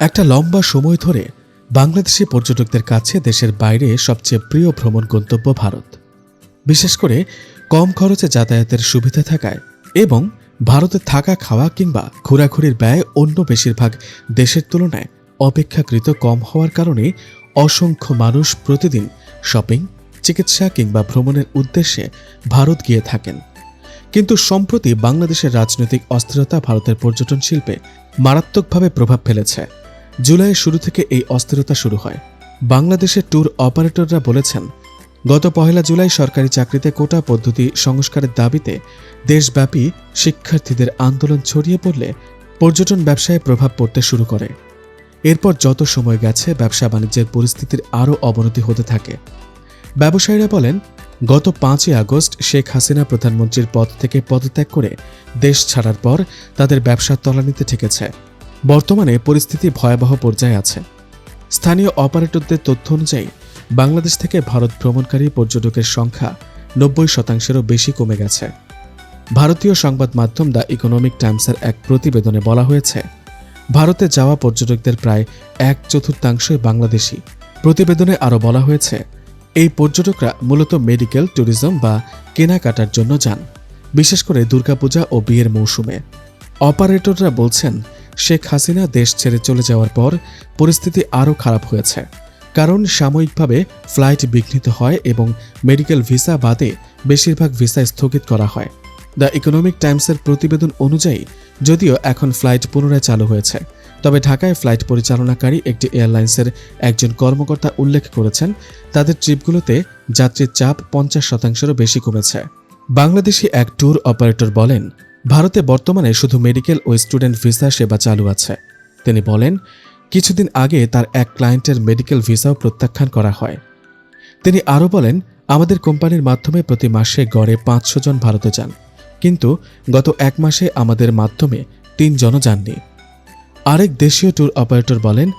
একটা লম্বা সময় ধরে বাংলাদেশি পর্যটকদের কাছে দেশের বাইরে সবচেয়ে প্রিয় ভ্রমণ গন্তব্য ভারত। বিশেষ করে কম খরচে যাতায়াতের সুবিধা থাকায় এবং ভারতে থাকা খাওয়া কিংবা ঘোরাঘুরির ব্যয় অন্য বেশিরভাগ দেশের তুলনায় অপেক্ষাকৃত কম হওয়ার কারণে অসংখ্য মানুষ প্রতিদিন শপিং, চিকিৎসা কিংবা ভ্রমণের উদ্দেশ্যে ভারত গিয়ে থাকেন। কিন্তু সম্প্রতি বাংলাদেশের রাজনৈতিক অস্থিরতা ভারতের পর্যটন শিল্পে মারাত্মকভাবে প্রভাব ফেলেছে। জুলাইয়ের শুরু থেকে এই অস্থিরতা শুরু হয়। বাংলাদেশের ট্যুর অপারেটররা বলেছেন, গত পহেলা জুলাই সরকারি চাকরিতে কোটা পদ্ধতি সংস্কারের দাবিতে দেশব্যাপী শিক্ষার্থীদের আন্দোলন ছড়িয়ে পড়লে পর্যটন ব্যবসায় প্রভাব পড়তে শুরু করে। এরপর যত সময় গেছে, ব্যবসা বাণিজ্যের পরিস্থিতির আরও অবনতি হতে থাকে। ব্যবসায়ীরা বলেন, গত পাঁচই আগস্ট শেখ হাসিনা প্রধানমন্ত্রীর পদ থেকে পদত্যাগ করে দেশ ছাড়ার পর তাদের ব্যবসার তলানিতে ঠেকেছে। বর্তমানে পরিস্থিতি ভয়াবহ পর্যায়ে আছে। স্থানীয় অপারেটরদের তথ্য অনুযায়ী, বাংলাদেশ থেকে ভারত ভ্রমণকারী পর্যটকের সংখ্যা নব্বই শতাংশেরও বেশি কমে গেছে। ভারতীয় সংবাদ মাধ্যম দ্য ইকোনমিক টাইমসের এক প্রতিবেদনে বলা হয়েছে, ভারতে যাওয়া পর্যটকদের প্রায় এক চতুর্থাংশই বাংলাদেশি। প্রতিবেদনে আরও বলা হয়েছে, এই পর্যটকরা মূলত মেডিকেল, ট্যুরিজম বা কেনাকাটার জন্য যান, বিশেষ করে দুর্গাপূজা ও বিয়ের মৌসুমে। অপারেটররা বলছেন শেখ হাসিনা দেশ ছেড়ে চলে যাওয়ার পর পরিস্থিতি আরও খারাপ হয়েছে। কারণ সাময়িকভাবে ফ্লাইট বিঘ্নিত হয় এবং মেডিকেল ভিসা বাদে বেশিরভাগ ভিসা স্থগিত করা হয়। দ্য ইকোনমিক টাইমসের প্রতিবেদন অনুযায়ী, যদিও এখন ফ্লাইট পুনরায় চালু হয়েছে, তবে ঢাকায় ফ্লাইট পরিচালনাকারী একটি এয়ারলাইন্সের একজন কর্মকর্তা উল্লেখ করেছেন, তাদের ট্রিপগুলোতে যাত্রীর চাপ পঞ্চাশ শতাংশেরও বেশি কমেছে। বাংলাদেশি এক ট্যুর অপারেটর বলেন ভারতে বর্তমানে শুধু মেডিকেল ও স্টুডেন্ট ভিসা সেবা চালু আছে। তিনি বলেন, কিছুদিন আগে তার এক ক্লায়েন্টের মেডিকেল ভিসাও প্রত্যাখ্যান করা হয়। তিনি আরও বলেন, আমাদের কোম্পানির মাধ্যমে প্রতি মাসে গড়ে পাঁচশো জন ভারতে যান। কিন্তু গত এক মাসে আমাদের মাধ্যমে তিনজনও যাননি। আরেক দেশীয় ট্যুর অপারেটর বলেন,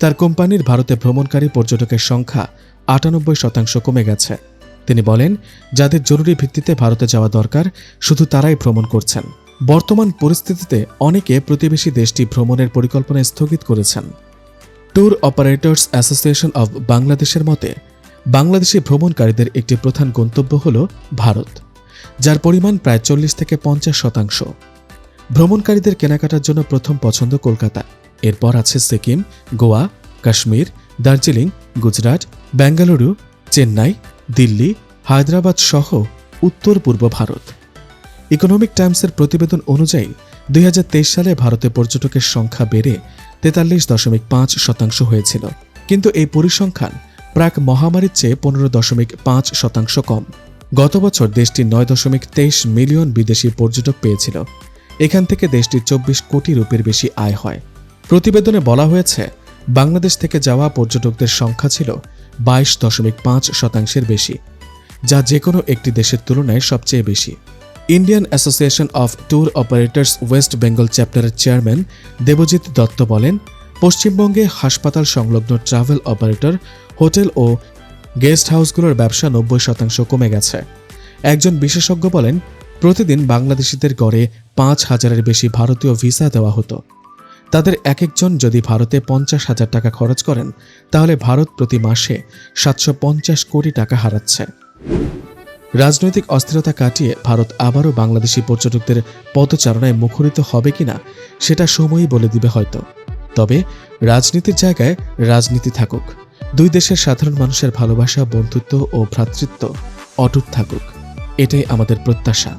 তার কোম্পানির ভারতে ভ্রমণকারী পর্যটকের সংখ্যা আটানব্বই শতাংশ কমে গেছে। তিনি বলেন, যাদের জরুরি ভিত্তিতে ভারতে যাওয়া দরকার, শুধু তারাই ভ্রমণ করছেন। বর্তমান পরিস্থিতিতে অনেকে প্রতিবেশী দেশটি ভ্রমণের পরিকল্পনা স্থগিত করেছেন। ট্যুর অপারেটর্স অ্যাসোসিয়েশন অব বাংলাদেশের মতে, বাংলাদেশি ভ্রমণকারীদের একটি প্রধান গন্তব্য হল ভারত, যার পরিমাণ প্রায় চল্লিশ থেকে পঞ্চাশ শতাংশ। ভ্রমণকারীদের কেনাকাটার জন্য প্রথম পছন্দ কলকাতা। এরপর আছে সিকিম, গোয়া, কাশ্মীর, দার্জিলিং, গুজরাট, বেঙ্গালুরু, চেন্নাই দিল্লি, হায়দ্রাবাদ সহ উত্তর পূর্ব ভারত। ইকোনমিক টাইমসের প্রতিবেদন অনুযায়ী, দুই হাজার তেইশ সালে ভারতে পর্যটকের সংখ্যা বেড়ে তেতাল্লিশ দশমিক পাঁচ শতাংশ হয়েছিল। কিন্তু এই পরিসংখ্যান প্রাক মহামারীর চেয়ে পনেরো দশমিক পাঁচ শতাংশ কম। গত বছর দেশটি নয় দশমিক তেইশ মিলিয়ন বিদেশি পর্যটক পেয়েছিল। এখান থেকে দেশটির চব্বিশ কোটি রুপির বেশি আয় হয়। প্রতিবেদনে বলা হয়েছে, বাংলাদেশ থেকে যাওয়া পর্যটকদের সংখ্যা ছিল বাইশ দশমিক পাঁচ শতাংশের বেশি, যা যে কোনো একটি দেশের তুলনায় সবচেয়ে বেশি। Indian Association of Tour Operators West Bengal চ্যাপ্টারের চেয়ারম্যান দেবজিৎ দত্ত বলেন, পশ্চিমবঙ্গে হাসপাতাল সংলগ্ন ট্রাভেল অপারেটর, হোটেল ও গেস্ট হাউসগুলোর ব্যবসা নব্বই শতাংশ কমে গেছে। একজন বিশেষজ্ঞ বলেন, প্রতিদিন বাংলাদেশিদের গড়ে পাঁচ হাজারের বেশি ভারতীয় ভিসা দেওয়া হতো। তাদের এক একজন যদি ভারতে পঞ্চাশ হাজার টাকা খরচ করেন, তাহলে ভারত প্রতি মাসে সাতশো পঞ্চাশ কোটি টাকা হারাচ্ছে। রাজনৈতিক অস্থিরতা কাটিয়ে ভারত আবারও বাংলাদেশি পর্যটকদের পদচারণায় মুখরিত হবে কিনা, সেটা সময়ই বলে দিবে হয়তো। তবে রাজনীতির জায়গায় রাজনীতি থাকুক। দুই দেশের সাধারণ মানুষের ভালোবাসা, বন্ধুত্ব ও ভ্রাতৃত্ব অটুট থাকুক। এটাই আমাদের প্রত্যাশা।